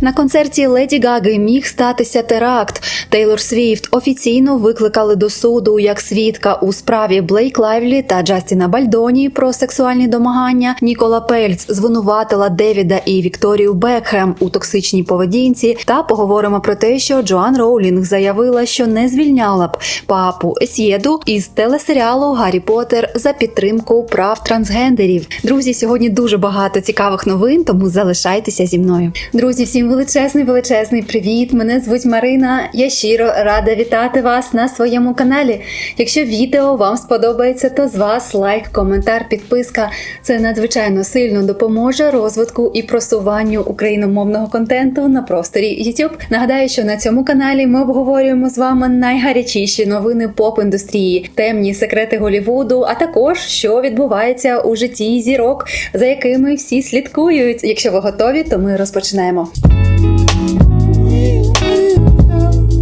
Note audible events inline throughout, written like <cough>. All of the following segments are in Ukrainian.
На концерті Леді Гаги міг статися теракт. Тейлор Свіфт офіційно викликали до суду як свідка у справі Блейк Лайвлі та Джастіна Бальдоні про сексуальні домагання. Нікола Пельц звинуватила Девіда і Вікторію Бекхем у токсичній поведінці. Та поговоримо про те, що Джоан Роулінг заявила, що не звільняла б папу Есєду із телесеріалу Гаррі Поттер за підтримку прав трансгендерів. Друзі, сьогодні дуже багато цікавих новин, тому залишайтеся зі мною. Друзі, всім величезний величезний привіт! Мене звуть Марина. Я щиро рада вітати вас на своєму каналі. Якщо відео вам сподобається, то з вас лайк, коментар, підписка. Це надзвичайно сильно допоможе розвитку і просуванню україномовного контенту на просторі YouTube. Нагадаю, що на цьому каналі ми обговорюємо з вами найгарячіші новини поп-індустрії, темні секрети Голівуду, а також що відбувається у житті зірок, за якими всі слідкують. Якщо ви готові, то ми розпочинаємо.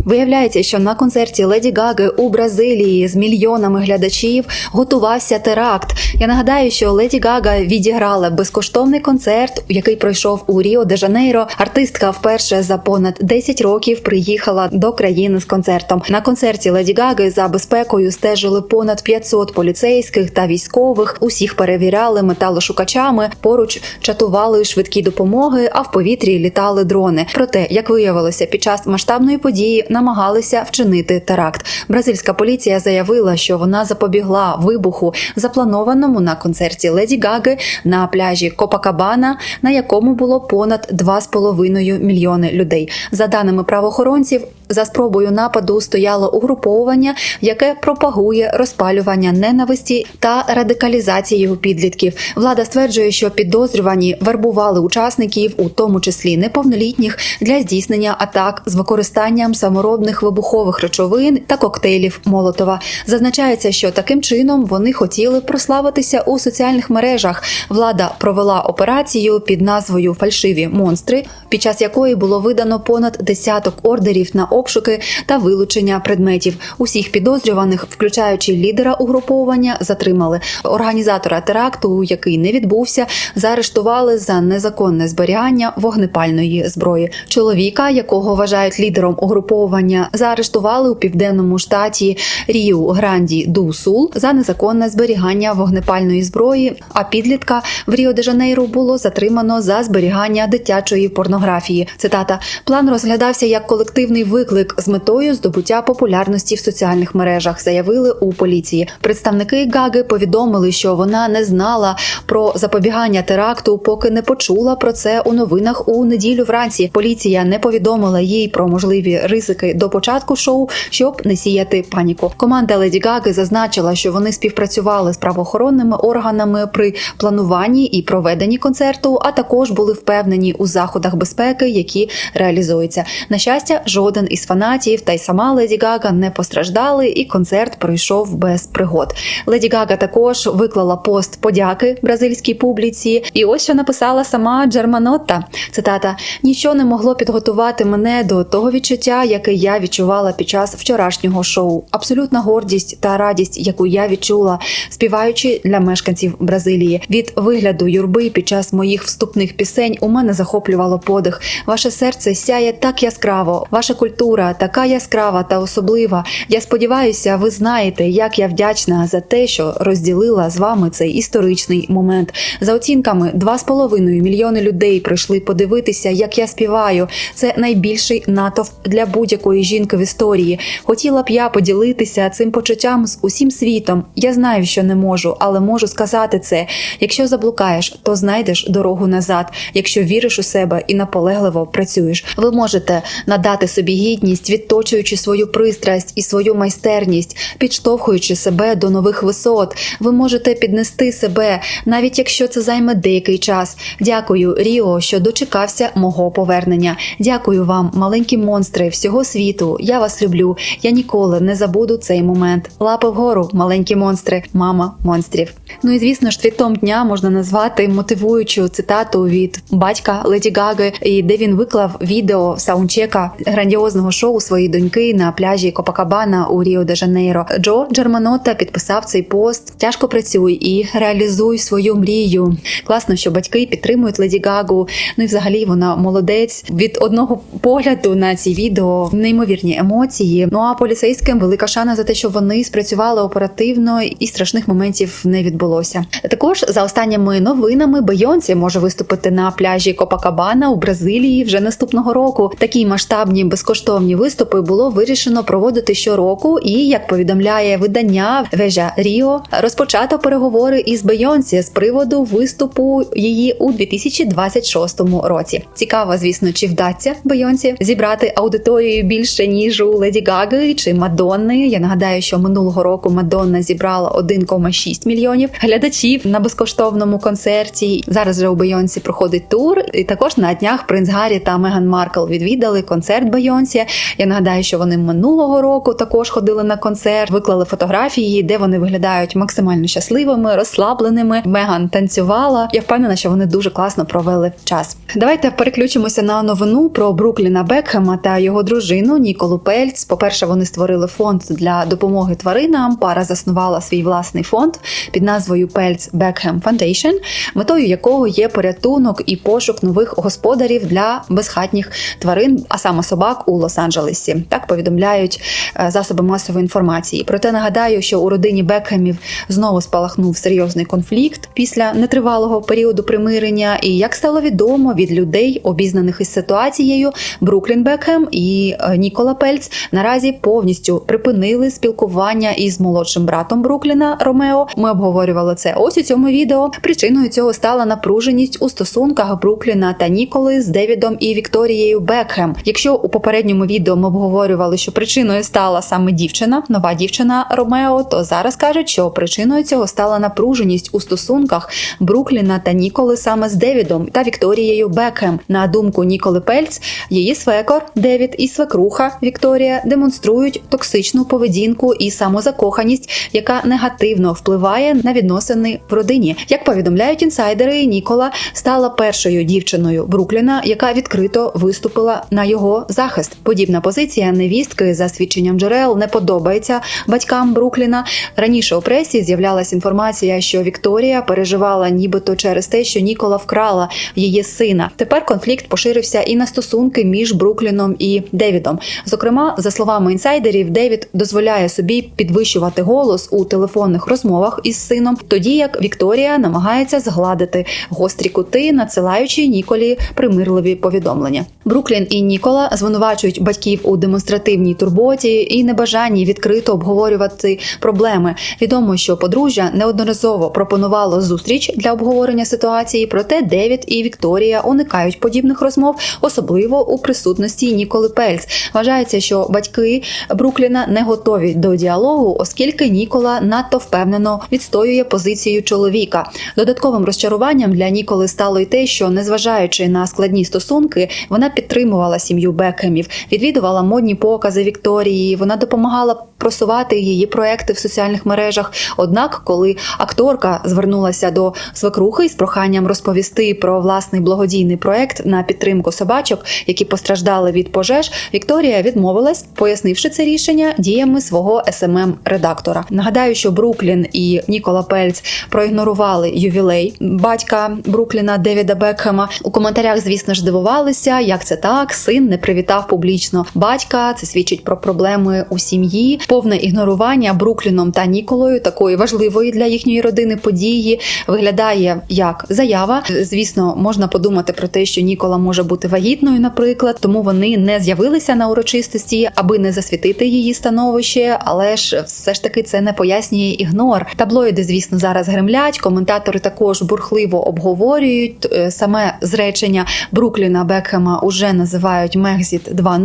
Виявляється, що на концерті Леді Гаги у Бразилії з мільйонами глядачів готувався теракт. Я нагадаю, що Леді Гага відіграла безкоштовний концерт, який пройшов у Ріо де Жанейро. Артистка вперше за понад 10 років приїхала до країни з концертом. На концерті Леді Гаги за безпекою стежили понад 500 поліцейських та військових. Усіх перевіряли металошукачами. Поруч чатували швидкі допомоги, а в повітрі літали дрони. Проте, як виявилося, під час масштабної події намагалися вчинити теракт. Бразильська поліція заявила, що вона запобігла вибуху, запланованому на концерті Леді Гаги на пляжі Копакабана, на якому було понад 2,5 мільйони людей. За даними правоохоронців. За спробою нападу стояло угруповування, яке пропагує розпалювання ненависті та радикалізацію підлітків. Влада стверджує, що підозрювані вербували учасників, у тому числі неповнолітніх, для здійснення атак з використанням саморобних вибухових речовин та коктейлів Молотова. Зазначається, що таким чином вони хотіли прославитися у соціальних мережах. Влада провела операцію під назвою Фальшиві монстри, під час якої було видано понад десяток ордерів на обшуки та вилучення предметів. Усіх підозрюваних, включаючи лідера угруповання, затримали. Організатора теракту, який не відбувся, заарештували за незаконне зберігання вогнепальної зброї. Чоловіка, якого вважають лідером угруповання, заарештували у південному штаті Ріу Гранді ду Сул за незаконне зберігання вогнепальної зброї. А підлітка в Ріо де Жанейро було затримано за зберігання дитячої порнографії. Цитата: план розглядався як колективний виклик з метою здобуття популярності в соціальних мережах, заявили у поліції. Представники Гаги повідомили, що вона не знала про запобігання теракту, поки не почула про це у новинах у неділю вранці. Поліція не повідомила їй про можливі ризики до початку шоу, щоб не сіяти паніку. Команда Леді Гаги зазначила, що вони співпрацювали з правоохоронними органами при плануванні і проведенні концерту, а також були впевнені у заходах безпеки, які реалізуються. На щастя, жоден із фанатів та й сама Леді Гага не постраждали, і концерт пройшов без пригод. Леді Гага також виклала пост подяки бразильській публіці. І ось що написала сама Джерманотта. Цитата: нічого не могло підготувати мене до того відчуття, яке я відчувала під час вчорашнього шоу. Абсолютна гордість та радість, яку я відчула, співаючи для мешканців Бразилії. Від вигляду юрби під час моїх вступних пісень у мене захоплювало подих. Ваше серце сяє так яскраво, ваша культура така яскрава та особлива. Я сподіваюся, ви знаєте, як я вдячна за те, що розділила з вами цей історичний момент. За оцінками, 2,5 мільйони людей прийшли подивитися, як я співаю. Це найбільший натовп для будь-якої жінки в історії. Хотіла б я поділитися цим почуттям з усім світом. Я знаю, що не можу, але можу сказати це. Якщо заблукаєш, то знайдеш дорогу назад. Якщо віриш у себе і наполегливо працюєш, ви можете надати собі гідність, відточуючи свою пристрасть і свою майстерність, підштовхуючи себе до нових висот. Ви можете піднести себе, навіть якщо це займе деякий час. Дякую, Ріо, що дочекався мого повернення. Дякую вам, маленькі монстри всього світу. Я вас люблю. Я ніколи не забуду цей момент. Лапи вгору, маленькі монстри, мама монстрів. Ну і звісно ж, твітом дня можна назвати мотивуючу цитату від батька Леді Гаги, і де він виклав відео саундчека грандіозного інтимного шоу своєї доньки на пляжі Копакабана у Ріо де Жанейро. Джо Джерманота підписав цей пост. Тяжко працюй і реалізуй свою мрію. Класно, що батьки підтримують Леді Гагу. Ну і взагалі вона молодець. Від одного погляду на ці відео неймовірні емоції. Ну а поліцейським велика шана за те, що вони спрацювали оперативно і страшних моментів не відбулося. Також за останніми новинами Бейонсі може виступити на пляжі Копакабана у Бразилії вже наступного року. Такі масштабні безкоштовні виступи було вирішено проводити щороку. І як повідомляє видання Вежа Ріо, розпочато переговори із Бейонсі з приводу виступу її у 2026 році. Цікаво, звісно, чи вдасться Бейонсі зібрати аудиторію більше ніж у Леді Гаги чи Мадонни. Я нагадаю, що минулого року Мадонна зібрала 1,6 мільйонів глядачів на безкоштовному концерті. Зараз же у Бейонсі проходить тур, і також на днях принц Гаррі та Меган Маркл відвідали концерт Бейонсі. Я нагадаю, що вони минулого року також ходили на концерт, виклали фотографії, де вони виглядають максимально щасливими, розслабленими. Меган танцювала. Я впевнена, що вони дуже класно провели час. Давайте переключимося на новину про Брукліна Бекхема та його дружину Ніколу Пельц. По-перше, вони створили фонд для допомоги тваринам. Пара заснувала свій власний фонд під назвою Пельц Бекхем Foundation, метою якого є порятунок і пошук нових господарів для безхатніх тварин, а саме собак у Лос-Анджелесі. Так повідомляють е, засоби масової інформації. Проте нагадаю, що у родині Бекхемів знову спалахнув серйозний конфлікт після нетривалого періоду примирення. І як стало відомо від людей, обізнаних із ситуацією, Бруклін Бекхем і е, Нікола Пельц наразі повністю припинили спілкування із молодшим братом Брукліна Ромео. Ми обговорювали це ось у цьому відео. Причиною цього стала напруженість у стосунках Брукліна та Ніколи з Девідом і Вікторією Бекхем. Якщо у попередньому відео ми обговорювали, що причиною стала саме дівчина, нова дівчина Ромео, то зараз кажуть, що причиною цього стала напруженість у стосунках Брукліна та Ніколи саме з Девідом та Вікторією Бекхем. На думку Ніколи Пельц, її свекор Девід і свекруха Вікторія демонструють токсичну поведінку і самозакоханість, яка негативно впливає на відносини в родині. Як повідомляють інсайдери, Нікола стала першою дівчиною Брукліна, яка відкрито виступила на його захист. Подібна позиція невістки за свідченням джерел не подобається батькам Брукліна. Раніше у пресі з'являлася інформація, що Вікторія переживала нібито через те, що Нікола вкрала її сина. Тепер конфлікт поширився і на стосунки між Брукліном і Девідом. Зокрема, за словами інсайдерів, Девід дозволяє собі підвищувати голос у телефонних розмовах із сином, тоді як Вікторія намагається згладити гострі кути, надсилаючи Ніколі примирливі повідомлення. Бруклін і Нікола звинувачують батьків у демонстративній турботі і небажанні відкрито обговорювати проблеми. Відомо, що подружжя неодноразово пропонувало зустріч для обговорення ситуації, проте Девід і Вікторія уникають подібних розмов, особливо у присутності Ніколи Пельц. Вважається, що батьки Брукліна не готові до діалогу, оскільки Нікола надто впевнено відстоює позицію чоловіка. Додатковим розчаруванням для Ніколи стало й те, що незважаючи на складні стосунки, вона підтримувала сім'ю Бекхемів, відвідувала модні покази Вікторії. Вона допомагала просувати її проекти в соціальних мережах. Однак, коли акторка звернулася до свекрухи з проханням розповісти про власний благодійний проект на підтримку собачок, які постраждали від пожеж, Вікторія відмовилась, пояснивши це рішення діями свого smm редактора Нагадаю, що Бруклін і Нікола Пельц проігнорували ювілей батька Брукліна Девіда Бекхема. У коментарях, звісно ж, дивувалися, як це так. Син не привітав публічно батька. Це свідчить про проблеми у сім'ї, повне ігнорування Брукліном та Ніколою такої важливої для їхньої родини події виглядає як заява. Звісно, можна подумати про те, що Нікола може бути вагітною, наприклад, тому вони не з'явилися на урочистості, аби не засвітити її становище, але ж все ж таки це не пояснює ігнор. Таблоїди, звісно, зараз гремлять. Коментатори також бурхливо обговорюють Е, саме зречення Брукліна Бекхема уже називають Мегзіт 2.0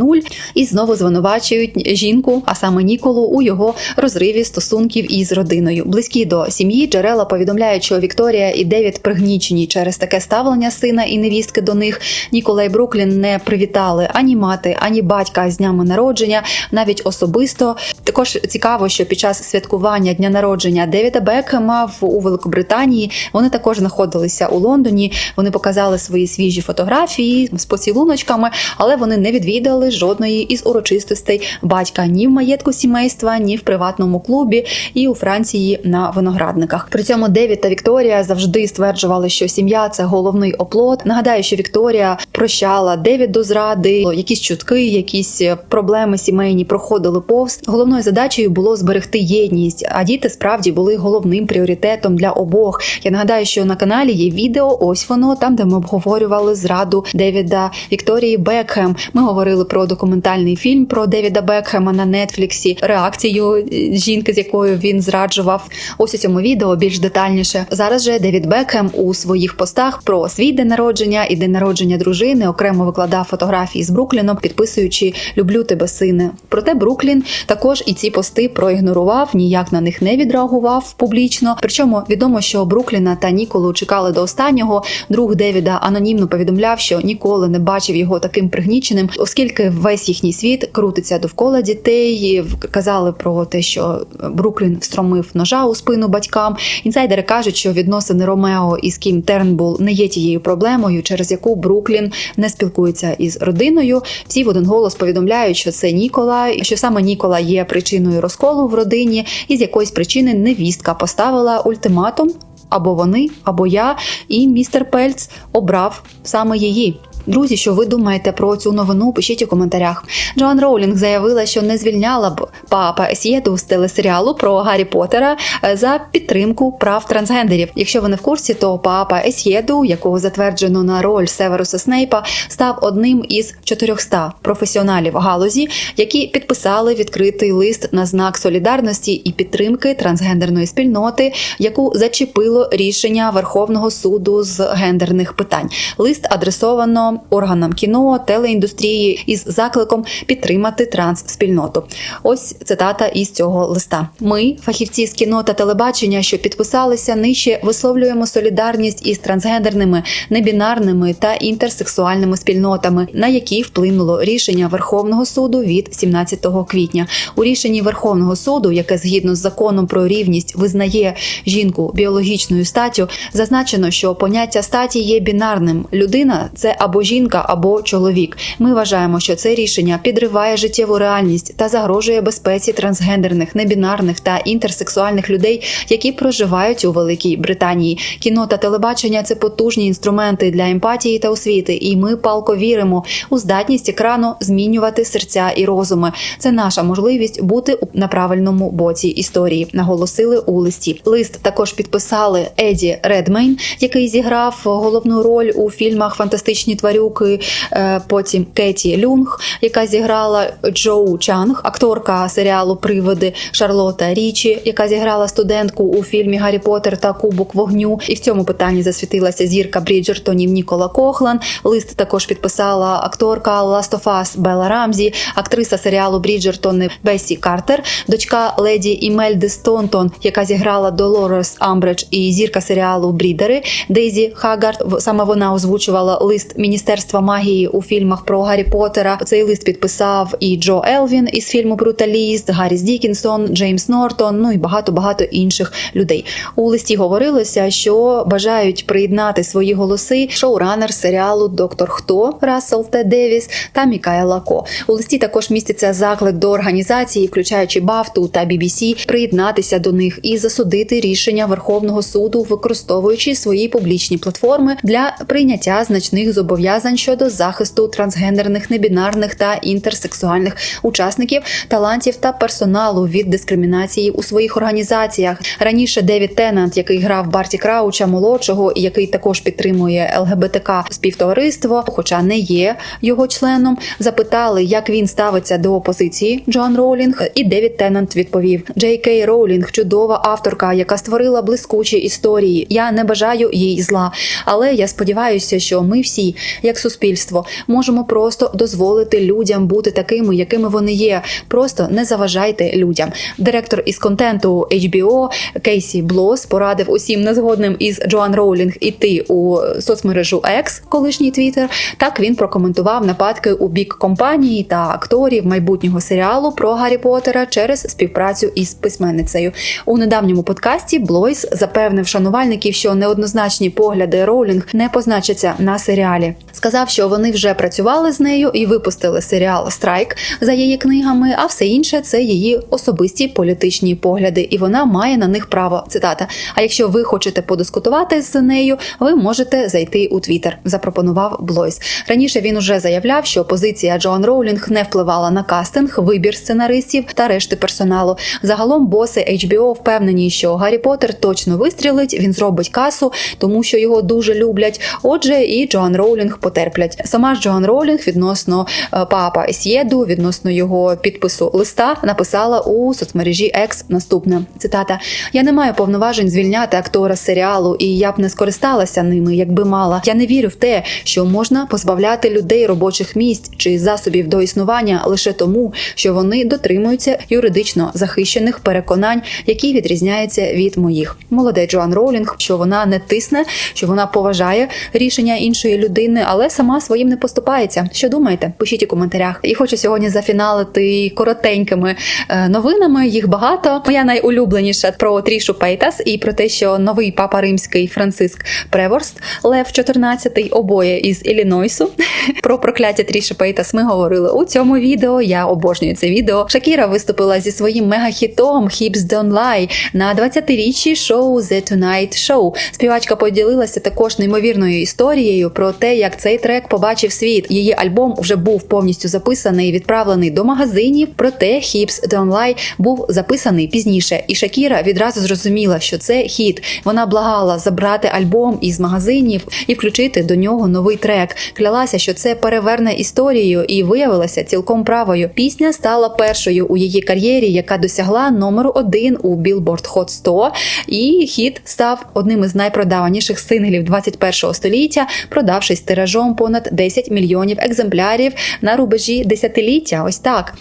і знову звинувачують жінку, а саме Ніколу, у його розриві стосунків із родиною. Близькі до сім'ї джерела повідомляють, що Вікторія і Девід пригнічені через таке ставлення сина і невістки до них. Нікола і Бруклін не привітали ані мати, ані батька з днями народження, навіть особисто. Також цікаво, що під час святкування дня народження Девіда Бекхема в у Великобританії вони також знаходилися у Лондоні. Вони показали свої свіжі фотографії з поцілуночками, але вони не відвідали жодної із урочистостей батька ні в маєтку сімейства, ні в приватному клубі, і у Франції на виноградниках. При цьому Девід та Вікторія завжди стверджували, що сім'я це головний оплот. Нагадаю, що Вікторія прощала Девіду зради, якісь чутки, якісь проблеми сімейні проходили повз. Головною задачею було зберегти єдність, а діти справді були головним пріоритетом для обох. Я нагадаю, що на каналі є відео. Ось воно там, де ми обговорювали зраду Девіда Вікторії Бекхем. Ми говорили про документальний фільм про Девіда Бекхема на Нетфліксі, реакцію е, жінки, з якою він зраджував. Ось у цьому відео більш детальніше. Зараз же Девід Бекхем у своїх постах про свій день народження і день народження дружини окремо викладав фотографії з Брукліном, підписуючи Люблю тебе, сине. Проте Бруклін також і ці пости проігнорував, ніяк на них не відреагував публічно. Причому відомо, що Брукліна та Ніколу чекали до останнього. Друг Девіда анонімно повідомляв, що ніколи не бачив його таким пригніченим, оскільки весь їхній світ крутиться довкола дітей. Казали про те, що Бруклін встромив ножа у спину батькам. Інсайдери кажуть, що відносини Ромео із Кім Тернбул не є тією проблемою, через яку Бруклін не спілкується із родиною. Всі в один голос повідомляють, що це Нікола, що саме Нікола є причиною розколу в родині, і з якоїсь причини невістка поставила ультиматум. Або вони, або я, і містер Пельц обрав саме її. Друзі, що ви думаєте про цю новину? Пишіть у коментарях. Джоан Роулінг заявила, що не звільняла б папа Есєду з телесеріалу про Гаррі Поттера е, за підтримку прав трансгендерів. Якщо ви не в курсі, то папа Есєду, якого затверджено на роль Северуса Снейпа, став одним із 400 професіоналів галузі, які підписали відкритий лист на знак солідарності і підтримки трансгендерної спільноти, яку зачепило рішення Верховного суду з гендерних питань. Лист адресовано органам кіно, телеіндустрії із закликом підтримати транс-спільноту. Ось цитата із цього листа. Ми, фахівці з кіно та телебачення, що підписалися нижче, висловлюємо солідарність із трансгендерними, небінарними та інтерсексуальними спільнотами, на які вплинуло рішення Верховного суду від 17 квітня. У рішенні Верховного суду, яке згідно з законом про рівність визнає жінку біологічною статтю, зазначено, що поняття статі є бінарним. Людина це або жінка, або чоловік. Ми вважаємо, що це рішення підриває життєву реальність та загрожує безпеці трансгендерних, небінарних та інтерсексуальних людей, які проживають у Великій Британії. Кіно та телебачення це потужні інструменти для емпатії та освіти, і ми палко віримо у здатність екрану змінювати серця і розуми. Це наша можливість бути на правильному боці історії. Наголосили у листі. Лист також підписали Еді Редмейн, який зіграв головну роль у фільмах Фантастичні тварюки. е, Потім Кеті Люнг, яка зіграла Джоу Чанг, акторка серіалу Приводи Шарлота Річі, яка зіграла студентку у фільмі Гаррі Поттер та Кубок вогню. І в цьому питанні засвітилася зірка Бріджертонів Нікола Кохлан. Лист також підписала акторка Last of Us Белла Рамзі, актриса серіалу Бріджертони Бесі Картер, дочка леді Імельди Стонтон, яка зіграла Долорес Амбредж, і зірка серіалу Брідери Дейзі Хагард. Саме вона озвучувала лист Міністерства магії у фільмах про Гаррі Поттера. Цей лист підписав і Джо Елвін із фільму Бруталіст, Гарріс Дікінсон, Джеймс Нортон, ну і багато багато інших людей. У листі говорилося, що бажають приєднати свої голоси шоуранер серіалу Доктор Хто Рассел Т. Девіс та Мікаела Ко. У листі також міститься заклик до організації, включаючи Бафту та BBC, приєднатися до них і засудити рішення Верховного суду, використовуючи свої публічні платформи для прийняття значних зобов'язань щодо захисту трансгендерних, небінарних та інтерсексуальних учасників, талантів та персоналу від дискримінації у своїх організаціях. Раніше Девід Теннант, який грав Барті Крауча молодшого і який також підтримує ЛГБТК співтовариство, хоча не є його членом, запитали, як він ставиться до опозиції Джоан Роулінг. І Девід Теннант відповів: Джей Кей Роулінг, чудова авторка, яка створила блискучі історії. Я не бажаю їй зла, але я сподіваюся, що ми всі, як суспільство, можемо просто дозволити людям бути такими, якими вони є. Просто не заважайте людям. Директор із контенту HBO Кейсі Блос порадив усім незгодним із Джоан Роулінг іти у соцмережу X, колишній Твіттер. Так він прокоментував нападки у бік компанії та акторів майбутнього серіалу про Гаррі Поттера через співпрацю із письменницею. У недавньому подкасті Блойс запевнив шанувальників, що неоднозначні погляди Роулінг не позначаться на серіалі. Сказав, що вони вже працювали з нею і випустили серіал Страйк за її книгами, а все інше це її особисті політичні погляди, і вона має на них право. Цитата. А якщо ви хочете подискутувати з нею, ви можете зайти у Твіттер, запропонував Блойс. Раніше він уже заявляв, що позиція Джоан Роулінг не впливала на кастинг, вибір сценаристів та решти персоналу. Загалом боси HBO впевнені, що Гаррі Поттер точно вистрілить, він зробить касу, тому що його дуже люблять. Отже, і Джоан Роулінг потерплять. Сама ж Джоан Роулінг відносно е, папа Есєду, відносно його підпису листа, написала у соцмережі X наступне цитата: Я не маю повноважень звільняти актора з серіалу, і я б не скористалася ними, якби мала. Я не вірю в те, що можна позбавляти людей робочих місць чи засобів до існування лише тому, що вони дотримуються юридично захищених переконань, які відрізняються від моїх. Молодець Джоан Роулінг, що вона не тисне, що вона поважає рішення іншої людини, але сама своїм не поступається. Що думаєте? Пишіть у коментарях. І хочу сьогодні зафіналити коротенькими е, новинами. Їх багато. Моя найулюбленіша про Трішу Пейтас і про те, що новий папа римський Франциск Преворст, Лев 14, обоє із Іллінойсу. <laughs> Про прокляття Тріші Пейтас ми говорили у цьому відео. Я обожнюю це відео. Шакіра виступила зі своїм мегахітом Hips Don't Lie на 20-річчі шоу The Tonight Show. Співачка поділилася також неймовірною історією про те, як цей трек побачив світ. Її альбом вже був повністю записаний і відправлений до магазинів. Проте Don't Lie був записаний пізніше, і Шакіра відразу зрозуміла, що це хіт. Вона благала забрати альбом із магазинів і включити до нього новий трек. Клялася, що це переверне історією, і виявилася цілком правою. Пісня стала першою у її кар'єрі, яка досягла номеру один у Billboard Hot 100, і хіт став одним із найпродаваніших синглів 21-го століття, продавшись тиражом понад 10 мільйонів екземплярів на рубежі десятиліття. Ось так.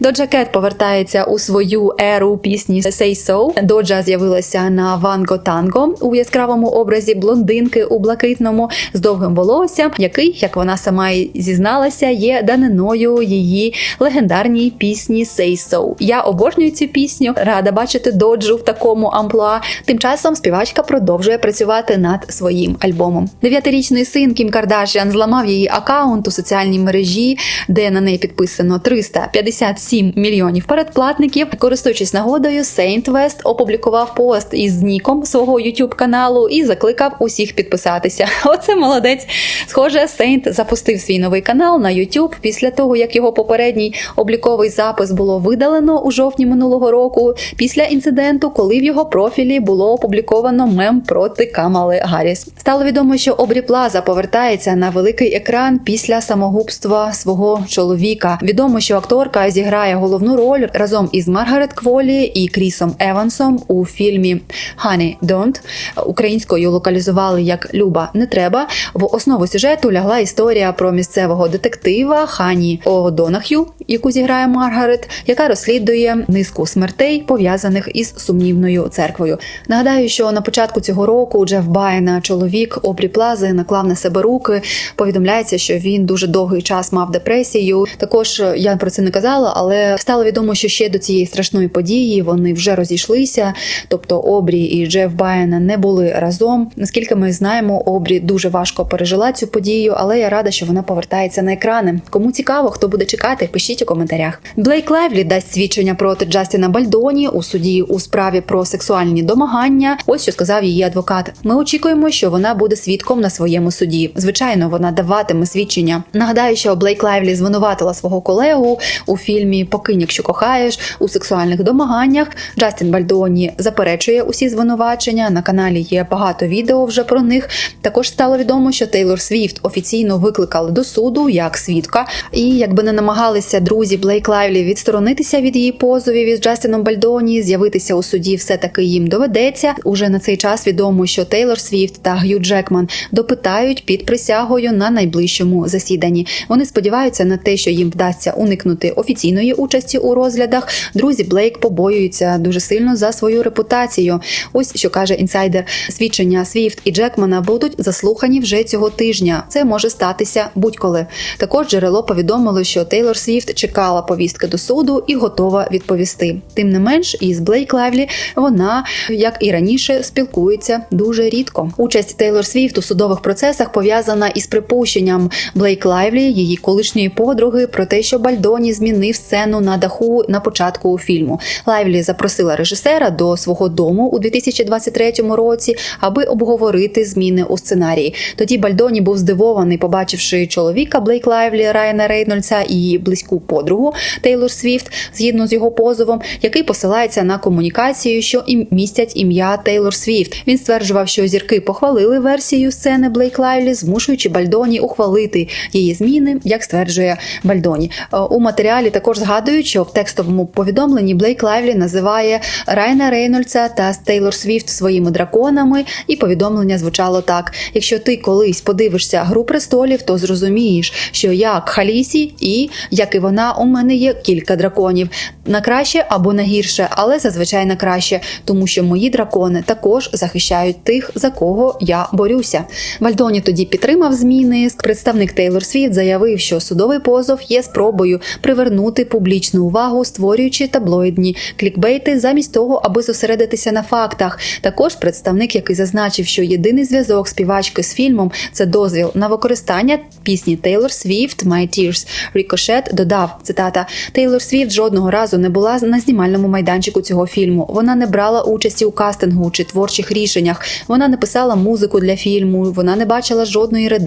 Доджа Кет повертається у свою еру пісні Say So. Доджа з'явилася на Ванго Танго у яскравому образі блондинки у блакитному з довгим волоссям, який, як вона сама й зізналася, є даниною її легендарній пісні Say So. Я обожнюю цю пісню, рада бачити доджу в такому амплуа. Тим часом співачка продовжує працювати над своїм альбомом. Дев'ятирічний син Кім Кардашіан зламав її акаунт у соціальній мережі, де на неї підписано 357 мільйонів передплатників. Користуючись нагодою, Saint West опублікував пост із ніком свого youtube каналу і закликав усіх підписатися. <laughs> Оце молодець. Схоже, Saint запустив свій новий канал на YouTube після того, як його попередній обліковий запис було видалено у жовтні минулого року. Після інциденту, коли в його профілі було опубліковано мем проти Камали Гарріс. Стало відомо, що Обрі Плаза повертається на великий екран після самогубства свого чоловіка. Відомо, що акторка зіграє головну роль разом із Маргарет Кволі і Крісом Евансом у фільмі «Honey, Don't». Українською локалізували як Люба не треба. В основу сюжету лягла історія про місцевого детектива Хані О'Донах'ю, яку зіграє Маргарет, яка розслідує низку смертей пов'язаних із сумнівною церквою. Нагадаю, що на початку цього року Джеф Байна, чоловік Обрі Плази, наклав на себе руки. Повідомляється, що він дуже довгий час мав депресію. Також я про це не казала, але стало відомо, що ще до цієї страшної події вони вже розійшлися. Тобто Обрі і Джеф Байна не були разом. Наскільки ми знаємо, Обрі дуже важко пережила цю подію, але я рада, що вона повертається на екрани. Кому цікаво, хто буде чекати, пишіть у коментарях. Блейк Лайвлі дасть свідчення проти Джастіна Бальдоні у суді у справі про сексуальні домагання. Ось що сказав її адвокат. Ми очікуємо, що вона буде свідком на своєму суді. Звичайно, вона даватиме свідчення. Нагадаю, що Блейк Лайвлі звинуватила свого колегу у фільмі Покинь, якщо кохаєш у сексуальних домаганнях. Джастін Бальдоні заперечує усі звинувачення. На каналі є багато відео вже про них. Також стало відомо, що Тейлор Свіфт офіційно викликали до суду як свідка, і якби не намагалися друзі Блейк Лайвлі відсторонитися від її позовів із Джастіном Бальдоні, з'явитися у суді все таки їм доведеться. Уже на цей час відомо, що Тейлор Свіфт та Г'ю Джекман допитають під присягою на найближчому засіданні. Вони сподіваються на те, що їм вдасться уникнути офіційної участі у розглядах. Друзі Блейк побоюються дуже сильно за свою репутацію. Ось що каже інсайдер: свідчення Свіфт і Джекмана будуть заслухані вже цього тижня. Це може статися будь-коли. Також джерело повідомило, що Тейлор Свіфт чекала повістки до суду і готова відповісти. Тим не менш, із Блейк Лайвлі вона, як і раніше, спілкується дуже рідко. Участь Тейлор Свіфт у судових процесах пов'язана із припущенням Блейк Лайвлі, її колишньої подруги, про те, що Бальдоні змінив сцену на даху на початку фільму. Лайвлі запросила режисера до свого дому у 2023 році, аби обговорити зміни у сценарії. Тоді Бальдоні був здивований, побачивши чоловіка Блейк Лайвлі Райана Рейнольдса і близьку подругу Тейлор Свіфт, згідно з його позовом, який посилається на комунікацію, що і містять ім'я Тейлор Свіфт. Він стверджував, що зірки похвалили версію сцени Блейк Лайвлі, змушуючи Бальдоні ухвалити її зміни, як стверджує Бальдоні. Е, У матеріалі також згадують, що в текстовому повідомленні Блейк Лайвлі називає Райана Рейнольдса та Тейлор Свіфт своїми драконами, і повідомлення звучало так: якщо ти колись подивишся гру престолів, то зрозумієш, що як Халісі і як і вона, у мене є кілька драконів на краще або на гірше, але зазвичай на краще, тому що мої дракони також захищають тих, за кого я борюся. Бальдоні тоді підтримав зміни. Представник Тейлор Свіфт заявив, що судовий позов є спробою привернути публічну увагу, створюючи таблоїдні клікбейти замість того, аби зосередитися на фактах. Також представник, який зазначив, що єдиний зв'язок співачки з фільмом це дозвіл на використання пісні Тейлор Свіфт «My Tears». Рікошет додав цитата: Тейлор Свіфт жодного разу не була на знімальному майданчику цього фільму. Вона не брала участі у кастингу чи творчих рішеннях. Вона не писала музику для фільму. Вона не бачила жодної редакції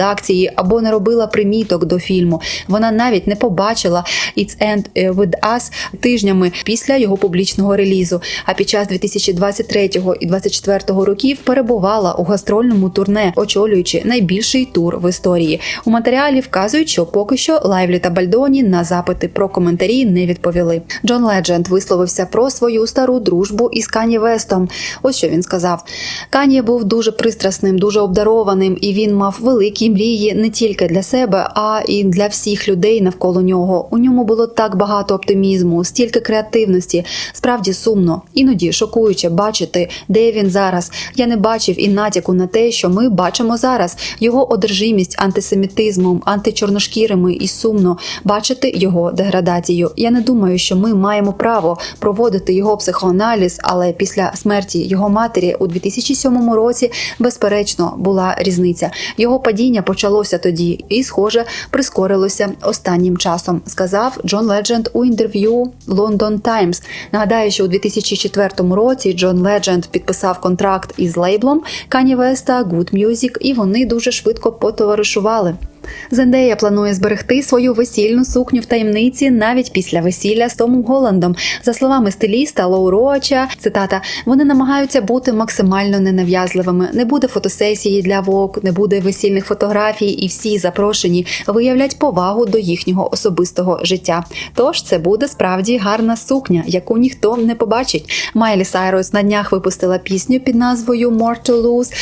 або не робила приміток до фільму. Вона навіть не побачила «It's End with Us» тижнями після його публічного релізу. А під час 2023 і 2024 років перебувала у гастрольному турне, очолюючи найбільший тур в історії. У матеріалі вказують, що поки що Лайвлі та Бальдоні на запити про коментарі не відповіли. Джон Ледженд висловився про свою стару дружбу із Кані Вестом. Ось що він сказав: Кані був дуже пристрасним, дуже обдарованим, і він мав великі мрії не тільки для себе, а і для всіх людей навколо нього. У ньому було так багато оптимізму, стільки креативності. Справді сумно, іноді шокуюче бачити, де він зараз. Я не бачив і натяку на те, що ми бачимо зараз. Його одержимість антисемітизмом, античорношкірими і сумно бачити його деградацію. Я не думаю, що ми маємо право проводити його психоаналіз, але після смерті його матері у 2007 році, безперечно, була різниця. Його падіння почалося тоді і, схоже, прискорилося останнім часом. Сказав Джон Ледженд у інтерв'ю London Times. Нагадаю, що у 2004 році Джон Ледженд підписав контракт із лейблом Kanye West Good Music, і вони дуже швидко потоваришували. Зендея планує зберегти свою весільну сукню в таємниці навіть після весілля з Томом Голландом. За словами стиліста Лоу Роача, цитата: вони намагаються бути максимально ненав'язливими. Не буде фотосесії для вок, не буде весільних фотографій, і всі запрошені виявлять повагу до їхнього особистого життя. Тож це буде справді гарна сукня, яку ніхто не побачить. Майлі Сайрус на днях випустила пісню під назвою «More to Lose»,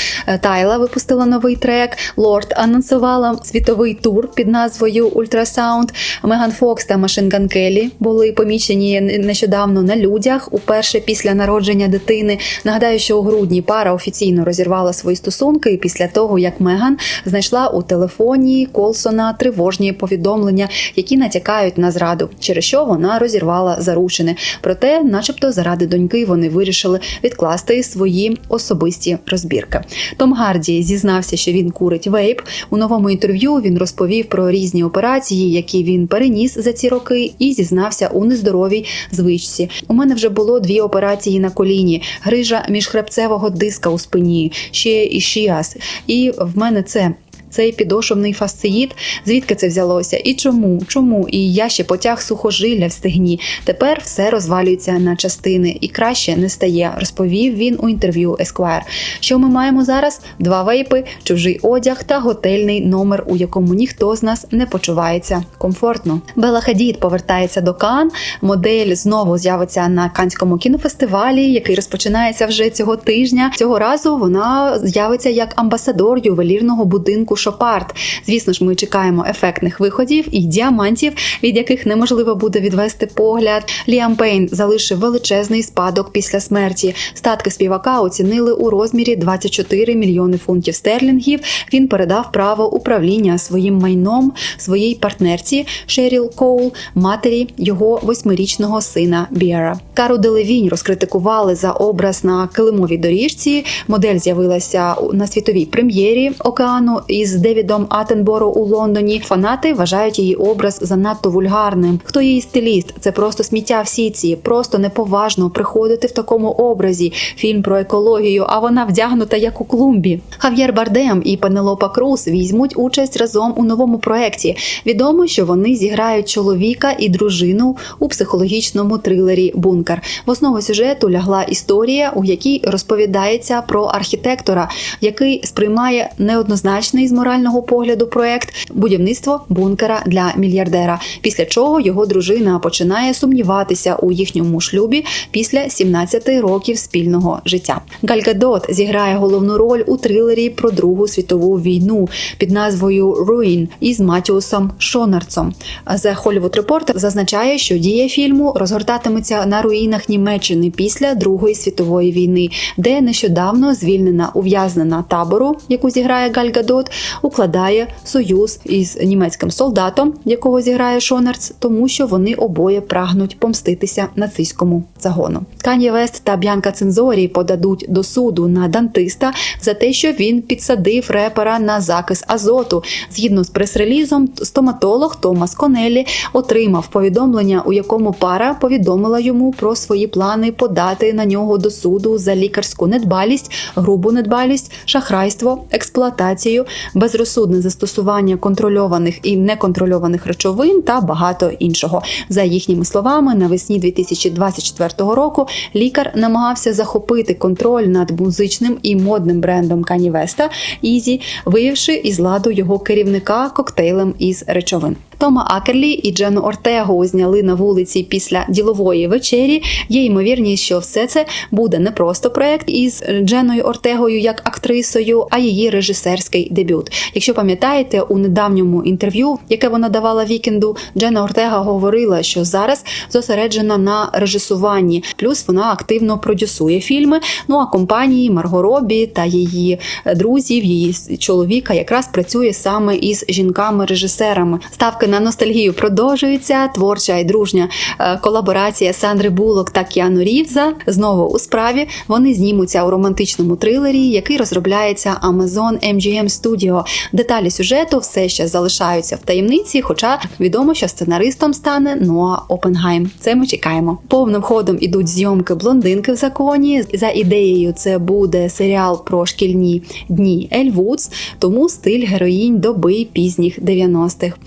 Тайла випустила новий трек. Лорд анонсувала світовий тур під назвою Ультрасаунд. Меган Фокс та Машин Ган Келлі були помічені нещодавно на людях уперше після народження дитини. Нагадаю, що у грудні пара офіційно розірвала свої стосунки після того, як Меган знайшла у телефоні Колсона тривожні повідомлення, які натякають на зраду, через що вона розірвала заручини. Проте, начебто, заради доньки вони вирішили відкласти свої особисті розбірки. Том Гарді зізнався, що він курить вейп. У новому інтерв'ю він розповів про різні операції, які він переніс за ці роки, і зізнався у нездоровій звичці. У мене вже було дві операції на коліні, грижа міжхребцевого диска у спині, ще і шіас. І в мене це. Цей підошовний фасциїт, звідки це взялося і чому? Чому? І я ще потяг сухожилля в стегні. Тепер все розвалюється на частини і краще не стає, розповів він у інтерв'ю Esquire. Що ми маємо зараз? Два вейпи, чужий одяг та готельний номер, у якому ніхто з нас не почувається комфортно. Бела Хадід повертається до Кан. Модель знову з'явиться на Канському кінофестивалі, який розпочинається вже цього тижня. Цього разу вона з'явиться як амбасадор ювелірного будинку Шопарт. Звісно ж, ми чекаємо ефектних виходів і діамантів, від яких неможливо буде відвести погляд. Ліам Пейн залишив величезний спадок після смерті. Статки співака оцінили у розмірі 24 мільйони фунтів стерлінгів. Він передав право управління своїм майном своїй партнерці Шеріл Коул, матері його восьмирічного сина Біара. Кару Делевінь розкритикували за образ на килимовій доріжці. Модель з'явилася на світовій прем'єрі океану із Девідом Атенборо у Лондоні. Фанати вважають її образ занадто вульгарним. Хто її стиліст? Це просто сміття в сітці. Просто неповажно приходити в такому образі. Фільм про екологію, а вона вдягнута як у клумбі. Хав'єр Бардем і Пенелопа Круз візьмуть участь разом у новому проєкті. Відомо, що вони зіграють чоловіка і дружину у психологічному трилері Бункер. В основу сюжету лягла історія, у якій розповідається про архітектора, який сприймає неоднозначний з морального погляду проект будівництво бункера для мільярдера. Після чого його дружина починає сумніватися у їхньому шлюбі після 17 років спільного життя. Галь Гадот зіграє головну роль у трилері про Другу світову війну під назвою Руін із Матіусом Шонарцом. The Hollywood Reporter зазначає, що дія фільму розгортатиметься на руїнах Німеччини після Другої світової війни, де нещодавно звільнена ув'язнена табору, яку зіграє Галь Гадот, укладає союз із німецьким солдатом, якого зіграє Шонарц, тому що вони обоє прагнуть помститися нацистському загону. Кан'є Вест та Б'янка Цензорі подадуть до суду на дантиста за те, що він підсадив репера на закис азоту. Згідно з прес-релізом, стоматолог Томас Конеллі отримав повідомлення, у якому пара повідомила йому про свої плани подати на нього до суду за лікарську недбалість, грубу недбалість, шахрайство, експлуатацію, безрозсудне застосування контрольованих і неконтрольованих речовин та багато іншого. За їхніми словами, навесні 2024 року лікар намагався захопити контроль над музичним і модним брендом Канівеста Ізі, виявивши із ладу його керівника коктейлем із речовин. Тома Акерлі і Джену Ортегу зняли на вулиці після ділової вечері. Є ймовірність, що все це буде не просто проект із Дженою Ортегою як актрисою, а її режисерський дебют. Якщо пам'ятаєте, у недавньому інтерв'ю, яке вона давала вікенду, Джена Ортега говорила, що зараз зосереджена на режисуванні, плюс вона активно продюсує фільми. Ну а компанії Марго Робі та її друзів, її чоловіка якраз працює саме із жінками-режисерами. Ставки на ностальгію продовжуються. Творча і дружня е, колаборація Сандри Булок та Кіану Рівза знову у справі. Вони знімуться у романтичному трилері, який розробляється Amazon MGM Studio. Деталі сюжету все ще залишаються в таємниці, хоча відомо, що сценаристом стане Ноа Опенгайм. Це ми чекаємо. Повним ходом ідуть зйомки блондинки в законі. За ідеєю, це буде серіал про шкільні дні Ель Вудс, тому стиль героїнь доби пізніх 90-х.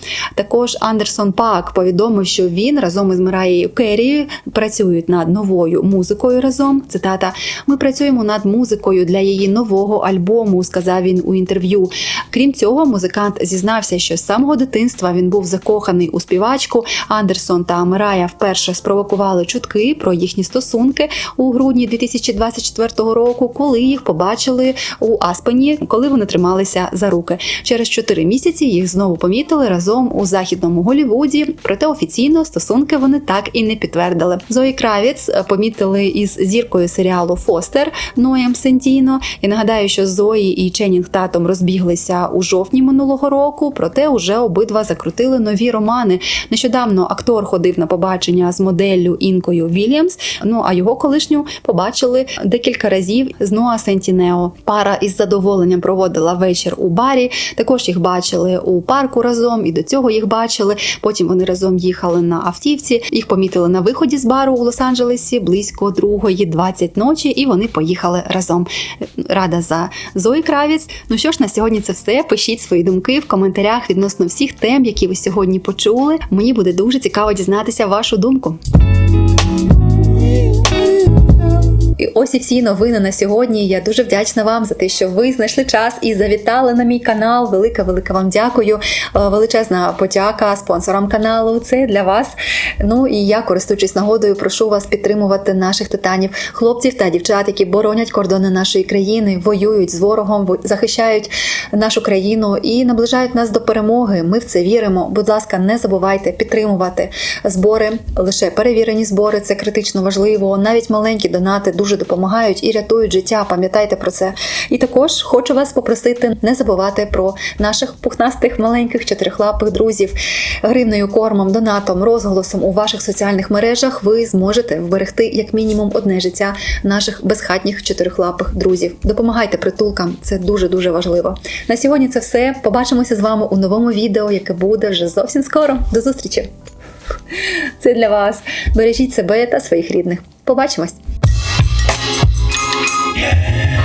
Також Андерсон Пак повідомив, що він разом із Мираєю Керрі працюють над новою музикою разом. Цитата: Ми працюємо над музикою для її нового альбому, сказав він у інтерв'ю. Крім цього, музикант зізнався, що з самого дитинства він був закоханий у співачку. Андерсон та Мирая вперше спровокували чутки про їхні стосунки у грудні 2024 року, коли їх побачили у Аспені, коли вони трималися за руки. Через чотири місяці їх знову помітили разом у західному Голівуді. Проте офіційно стосунки вони так і не підтвердили. Зої Кравіц е, помітили із зіркою серіалу Фостер Ноєм Сентіно. І нагадаю, що Зої і Ченнінг татом розбіглися у жовтні минулого року. Проте уже обидва закрутили нові романи. Нещодавно актор ходив на побачення з моделлю Інкою Вільямс. Ну а його колишню побачили декілька разів з Ноа Сентінео. Пара із задоволенням проводила вечір у барі. Також їх бачили у парку разом, і до цього їх бачили. Потім вони разом їхали на автівці. Їх помітили на виході з бару у Лос-Анджелесі близько другої 20 ночі, і вони поїхали разом. Рада за Зої Кравіць. Ну що ж, на сьогодні це все. Пишіть свої думки в коментарях відносно всіх тем, які ви сьогодні почули. Мені буде дуже цікаво дізнатися вашу думку. І ось і всі новини на сьогодні. Я дуже вдячна вам за те, що ви знайшли час і завітали на мій канал. Велика, велика вам дякую. Е, Величезна подяка спонсорам каналу. Це для вас. Ну і я, користуючись нагодою, прошу вас підтримувати наших титанів, хлопців та дівчат, які боронять кордони нашої країни, воюють з ворогом, во- захищають нашу країну і наближають нас до перемоги. Ми в це віримо. Будь ласка, не забувайте підтримувати збори. Лише перевірені збори це критично важливо. Навіть маленькі донати дуже допомагають і рятують життя. Пам'ятайте про це. І також хочу вас попросити не забувати про наших пухнастих маленьких чотирихлапих друзів. Гривною кормом, донатом, розголосом у ваших соціальних мережах ви зможете вберегти як мінімум одне життя наших безхатніх чотирихлапих друзів. Допомагайте притулкам, це дуже дуже важливо. На сьогодні це все. Побачимося з вами у новому відео, яке буде вже зовсім скоро. До зустрічі! Це для вас. Бережіть себе та своїх рідних. Побачимось! Yeah.